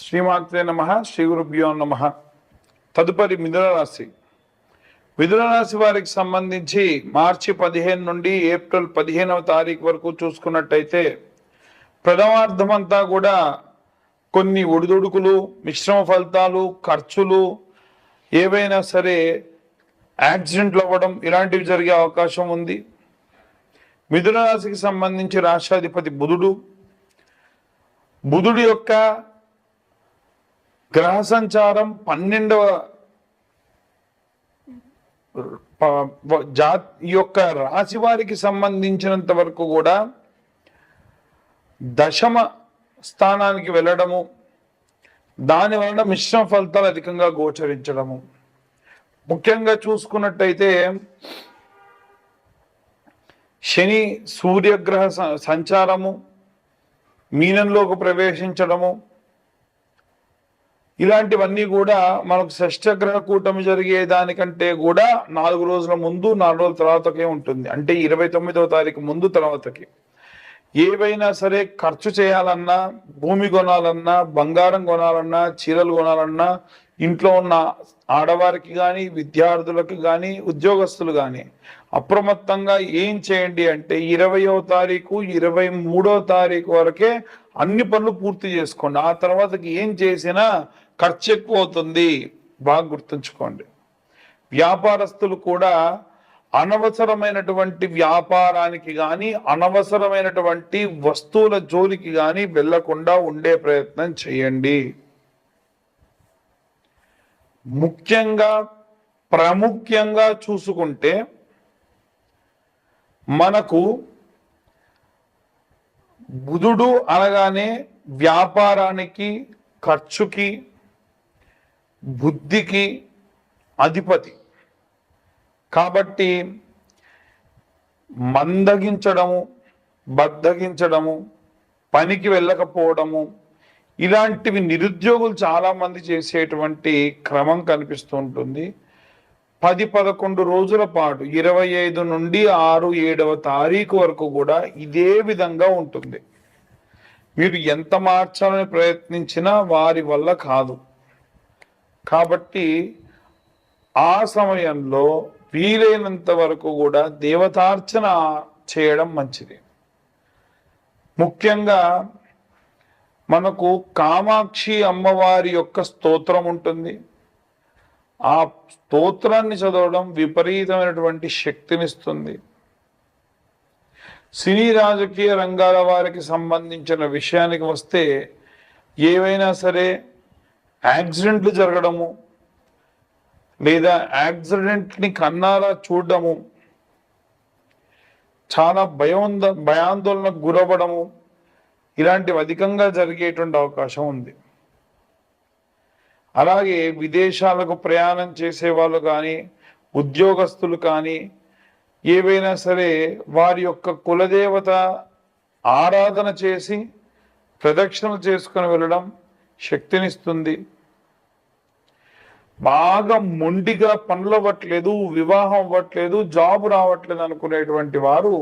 శ్రీమాత్రే నమ శ్రీ గురుభ్యో నమ. తదుపరి మిథునరాశి మిథునరాశి వారికి సంబంధించి మార్చి పదిహేను నుండి ఏప్రిల్ పదిహేనవ తారీఖు వరకు చూసుకున్నట్టయితే ప్రథమార్థమంతా కూడా కొన్ని ఒడిదుడుకులు మిశ్రమ ఫలితాలు ఖర్చులు ఏవైనా సరే యాక్సిడెంట్లు అవ్వడం ఇలాంటివి జరిగే అవకాశం ఉంది. మిథున రాశికి సంబంధించి రాష్ట్రాధిపతి బుధుడు. బుధుడి యొక్క గ్రహ సంచారం పన్నెండవ జా యొక్క రాశి వారికి సంబంధించినంత వరకు కూడా దశమ స్థానానికి వెళ్ళడము దాని వలన మిశ్రమ ఫలితాలు అధికంగా గోచరించడము. ముఖ్యంగా చూసుకున్నట్టయితే శని సూర్యగ్రహ సంచారము మీనంలోకి ప్రవేశించడము ఇలాంటివన్నీ కూడా మనకు షష్టగ్రహ కూటమి జరిగే దానికంటే కూడా నాలుగు రోజుల ముందు నాలుగు రోజుల తర్వాతకే ఉంటుంది. అంటే ఇరవై తొమ్మిదవ తారీఖు ముందు తర్వాతకి. ఏవైనా సరే ఖర్చు చేయాలన్నా భూమి కొనాలన్నా బంగారం కొనాలన్నా చీరలు కొనాలన్నా ఇంట్లో ఉన్న ఆడవారికి కానీ విద్యార్థులకు కానీ ఉద్యోగస్తులు కానీ అప్రమత్తంగా ఏం చేయండి అంటే ఇరవయో తారీఖు ఇరవై మూడో తారీఖు వరకే అన్ని పనులు పూర్తి చేసుకోండి. ఆ తర్వాతకి ఏం చేసినా ఖర్చు ఎక్కువ అవుతుంది బాగా గుర్తుంచుకోండి. వ్యాపారస్తులు కూడా అనవసరమైనటువంటి వ్యాపారానికి కానీ అనవసరమైనటువంటి వస్తువుల జోలికి కానీ వెళ్ళకుండా ఉండే ప్రయత్నం చేయండి. ముఖ్యంగా ప్రాముఖ్యంగా చూసుకుంటే మనకు బుధుడు అనగానే వ్యాపారానికి ఖర్చుకి బుద్ధికి అధిపతి. కాబట్టి మందగించడము బద్దగించడము పనికి వెళ్ళకపోవడము ఇలాంటివి నిరుద్యోగులు చాలామంది చేసేటువంటి క్రమం కనిపిస్తూ ఉంటుంది. పది పదకొండు రోజుల పాటు ఇరవై ఐదు నుండి ఆరు ఏడవ తారీఖు వరకు కూడా ఇదే విధంగా ఉంటుంది. మీరు ఎంత మార్చాలని ప్రయత్నించినా వారి వల్ల కాదు. కాబట్టి ఆ సమయంలో వీలైనంత వరకు కూడా దేవతార్చన చేయడం మంచిది. ముఖ్యంగా మనకు కామాక్షి అమ్మవారి యొక్క స్తోత్రం ఉంటుంది. ఆ స్తోత్రాన్ని చదవడం విపరీతమైనటువంటి శక్తినిస్తుంది. సినీ రాజకీయ రంగాల వారికి సంబంధించిన విషయానికి వస్తే ఏవైనా సరే యాక్సిడెంట్లు జరగడము లేదా యాక్సిడెంట్ని కన్నారా చూడడము చాలా భయం భయాందోళనకు గురవ్వడము ఇలాంటివి అధికంగా జరిగేటువంటి అవకాశం ఉంది. అలాగే విదేశాలకు ప్రయాణం చేసే వాళ్ళు కానీ ఉద్యోగస్తులు కానీ ఏవైనా సరే వారి యొక్క కులదేవత ఆరాధన చేసి ప్రదక్షిణలు చేసుకొని వెళ్ళడం శక్తినిస్తుంది. బాగా మొండిగా పనులు అవ్వట్లేదు వివాహం అవ్వట్లేదు జాబ్ రావట్లేదు అనుకునేటువంటి వారు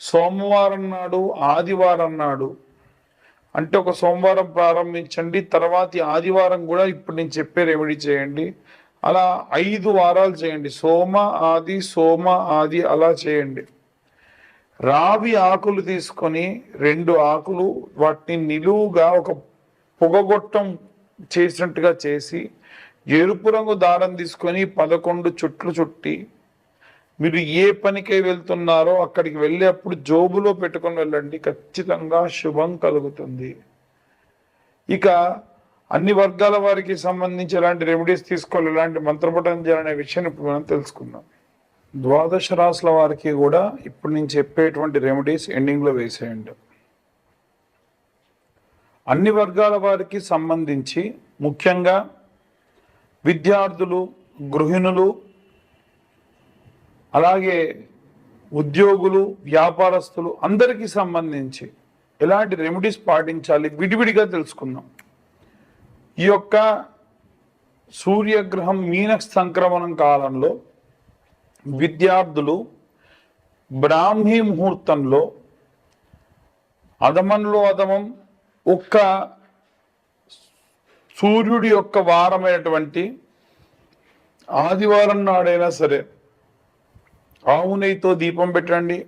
సోమవారం నాడు ఆదివారం నాడు అంటే ఒక సోమవారం ప్రారంభించండి తర్వాత ఆదివారం కూడా ఇప్పుడు నేను చెప్పే రెమెడీ చేయండి అలా ఐదు వారాలు చేయండి సోమ ఆది సోమ ఆది అలా చేయండి. రావి ఆకులు తీసుకొని రెండు ఆకులు వాటిని నిలువుగా ఒక పొగగొట్టం చేసినట్టుగా చేసి ఎరుపు రంగు దారం తీసుకొని పదకొండు చుట్లు చుట్టి మీరు ఏ పనికై వెళ్తున్నారో అక్కడికి వెళ్ళేప్పుడు జోబులో పెట్టుకొని వెళ్ళండి. ఖచ్చితంగా శుభం కలుగుతుంది. ఇక అన్ని వర్గాల వారికి సంబంధించి ఎలాంటి రెమెడీస్ తీసుకోవాలి ఎలాంటి మంత్రపఠనం చేయాలనే విషయాన్ని ఇప్పుడు మనం తెలుసుకుందాం. ద్వాదశ రాసుల వారికి కూడా ఇప్పుడు నేను చెప్పేటువంటి రెమెడీస్ ఎండింగ్లో వేసేయండి. అన్ని వర్గాల వారికి సంబంధించి ముఖ్యంగా విద్యార్థులు గృహిణులు అలాగే ఉద్యోగులు వ్యాపారస్తులు అందరికీ సంబంధించి ఎలాంటి రెమెడీస్ పాటించాలి విడివిడిగా తెలుసుకుందాం. ఈ యొక్క సూర్యగ్రహం మీన సంక్రమణం కాలంలో విద్యార్థులు బ్రాహ్మీ ముహూర్తంలో అధమంలో అధమం ఒక్క సూర్యుడి యొక్క వారమైనటువంటి ఆదివారం నాడైనా సరే ఆవు నెయ్యితో దీపం పెట్టండి.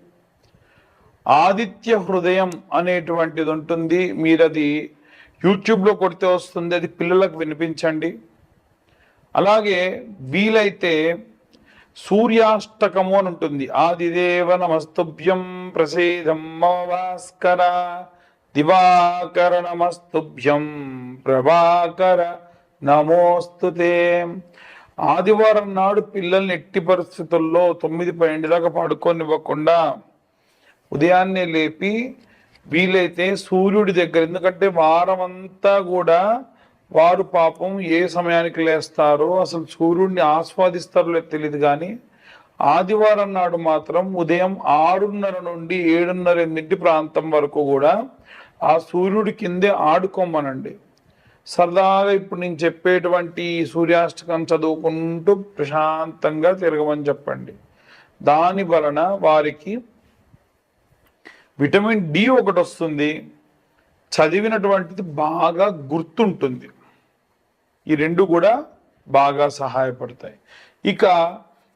ఆదిత్య హృదయం అనేటువంటిది ఉంటుంది. మీరు అది యూట్యూబ్లో కొడితే వస్తుంది. అది పిల్లలకు వినిపించండి. అలాగే వీలైతే సూర్యాష్టకము అని ఉంటుంది. ఆదిదేవ నమస్తుభ్యం ప్రసేదం భాస్కర దివాకర నమస్తుభ్యం ప్రభాకర నమోస్తుతే ఆదివారం నాడు పిల్లల్ని ఎట్టి పరిస్థితుల్లో తొమ్మిది పన్నెండు దాకా పడుకోనివ్వకుండా ఉదయాన్నే లేపి వీలైతే సూర్యుడి దగ్గర ఎందుకంటే వారం అంతా కూడా వారు పాపం ఏ సమయానికి లేస్తారో అసలు సూర్యుడిని ఆస్వాదిస్తారో తెలియదు కానీ ఆదివారం నాడు మాత్రం ఉదయం ఆరున్నర నుండి ఏడున్నర ఎనిమిది ప్రాంతం వరకు కూడా ఆ సూర్యుడి కిందే ఆడుకోమనండి. సరదాగా ఇప్పుడు నేను చెప్పేటువంటి సూర్యాష్టకం చదువుకుంటూ ప్రశాంతంగా తిరగమని చెప్పండి. దాని వలన వారికి విటమిన్ డి ఒకటి వస్తుంది. చదివినటువంటిది బాగా గుర్తుంటుంది. ఈ రెండు కూడా బాగా సహాయపడతాయి. ఇక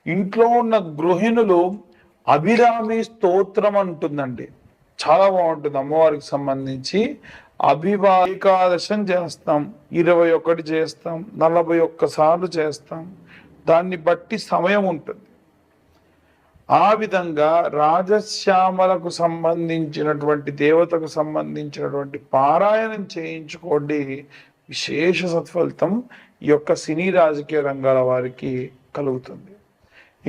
ఇంట్లో ఉన్న గృహిణులు అభిరామి స్తోత్రం అంటుందండి. చాలా బాగుంటుంది అమ్మవారికి సంబంధించి. అభివా ఏకాదశం చేస్తాం. ఇరవై ఒకటి చేస్తాం. నలభై ఒక్కసార్లు చేస్తాం. దాన్ని బట్టి సమయం ఉంటుంది. ఆ విధంగా రాజశ్యామలకు సంబంధించినటువంటి దేవతకు సంబంధించినటువంటి పారాయణం చేయించుకోండి. విశేష సత్ఫలితం ఈ యొక్క సినీ రాజకీయ రంగాల వారికి కలుగుతుంది.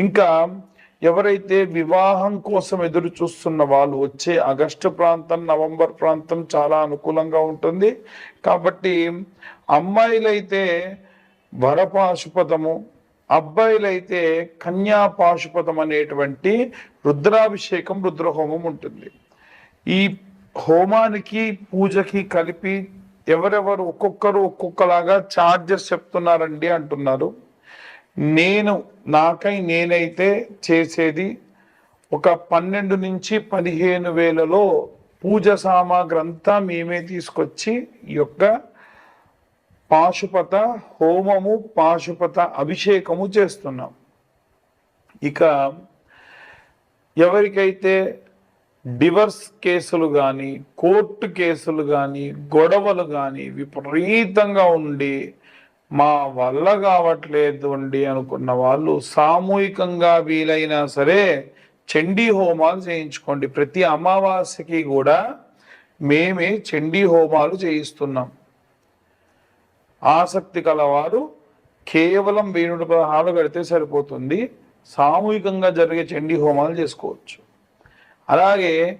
ఇంకా ఎవరైతే వివాహం కోసం ఎదురు చూస్తున్న వాళ్ళు వచ్చే ఆగస్టు ప్రాంతం నవంబర్ ప్రాంతం చాలా అనుకూలంగా ఉంటుంది. కాబట్టి అమ్మాయిలైతే వరపాశుపదము అబ్బాయిలైతే కన్యా పాశుపదం అనేటువంటి రుద్రాభిషేకం రుద్రహోమం ఉంటుంది. ఈ హోమానికి పూజకి కలిపి ఎవరెవరు ఒక్కొక్కరు ఒక్కొక్కలాగా చార్జెస్ చెప్తున్నారండి అంటున్నారు. నేను నాకై నేనైతే చేసేది ఒక పన్నెండు నుంచి పదిహేను వేలలో పూజ సామాగ్రి అంతా మేమే తీసుకొచ్చి ఈ యొక్క పాశుపత హోమము పాశుపత అభిషేకము చేస్తున్నాం. ఇక ఎవరికైతే డివర్స్ కేసులు కానీ కోర్టు కేసులు కానీ గొడవలు కానీ విపరీతంగా ఉండి మా వల్ల కావట్లేదు అండి అనుకున్న వాళ్ళు సామూహికంగా వీలైనా సరే చండీ హోమాలు చేయించుకోండి. ప్రతి అమావాస్యకి కూడా మేమే చండీ హోమాలు చేయిస్తున్నాం. ఆసక్తి కలవారు కేవలం వేణుడు పదహారు కడితే సరిపోతుంది. సామూహికంగా జరిగే చండీ హోమాలు చేసుకోవచ్చు. అలాగే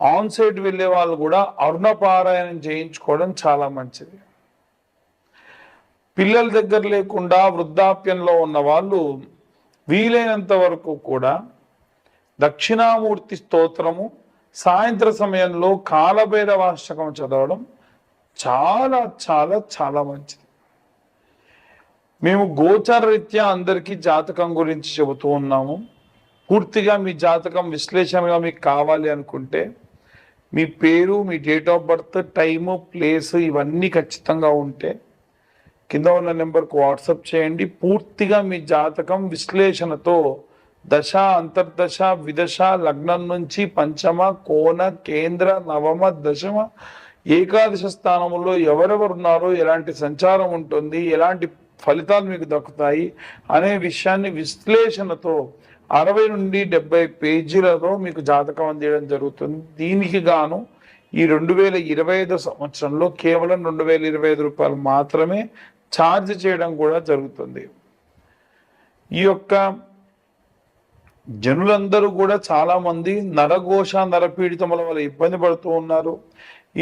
ఆన్ సైట్ వెళ్ళే వాళ్ళు కూడా అరుణపారాయణం చేయించుకోవడం చాలా మంచిది. పిల్లల దగ్గర లేకుండా వృద్ధాప్యంలో ఉన్న వాళ్ళు వీలైనంత వరకు కూడా దక్షిణామూర్తి స్తోత్రము సాయంత్ర సమయంలో కాలభైరవాష్టకం చదవడం చాలా చాలా చాలా మంచిది. మేము గోచర రీత్యా అందరికీ జాతకం గురించి చెబుతూ ఉన్నాము. పూర్తిగా మీ జాతకం విశ్లేషణగా మీకు కావాలి అనుకుంటే మీ పేరు మీ date of birth time place ఇవన్నీ ఖచ్చితంగా ఉంటే కింద ఉన్న నెంబర్కు వాట్సప్ చేయండి. పూర్తిగా మీ జాతకం విశ్లేషణతో దశ అంతర్దశ విదశ లగ్నం నుంచి పంచమ కోన కేంద్ర నవమ దశమ ఏకాదశ స్థానంలో ఎవరెవరు ఉన్నారో ఎలాంటి సంచారం ఉంటుంది ఎలాంటి ఫలితాలు మీకు దక్కుతాయి అనే విషయాన్ని విశ్లేషణతో అరవై నుండి డెబ్బై పేజీలలో మీకు జాతకం అందించడం జరుగుతుంది. దీనికి గాను ఈ రెండు వేల ఇరవై ఐదు సంవత్సరంలో కేవలం రెండు వేల ఇరవై ఐదు రూపాయలు మాత్రమే ఛార్జ్ చేయడం కూడా జరుగుతుంది. ఈ యొక్క జనులందరూ కూడా చాలామంది నరఘోష నరపీడితముల వల్ల ఇబ్బంది పడుతూ ఉన్నారు.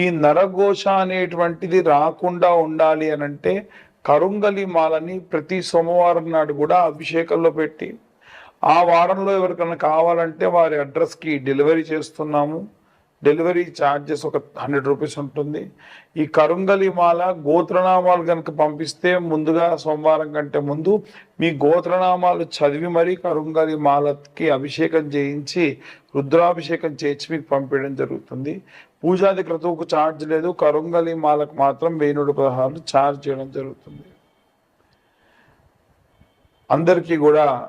ఈ నరఘోష అనేటువంటిది రాకుండా ఉండాలి అని అంటే కరుంగలి మాలని ప్రతి సోమవారం నాడు కూడా అభిషేకంలో పెట్టి ఆ వారంలో ఎవరికైనా కావాలంటే వారి అడ్రస్కి డెలివరీ చేస్తున్నాము. డెలివరీ ఛార్జెస్ ఒక హండ్రెడ్ రూపీస్ ఉంటుంది. ఈ కరుంగలి మాల గోత్రనామాలు కనుక పంపిస్తే ముందుగా సోమవారం కంటే ముందు మీ గోత్రనామాలు చదివి మరీ కరుంగలి మాలకి అభిషేకం చేయించి రుద్రాభిషేకం చేసి మీకు పంపించడం జరుగుతుంది. పూజాది క్రతువుకు ఛార్జ్ లేదు. కరుంగలి మాలకు మాత్రం వేణుడు పదహారులు పదహారు ఛార్జ్ చేయడం జరుగుతుంది. అందరికీ కూడా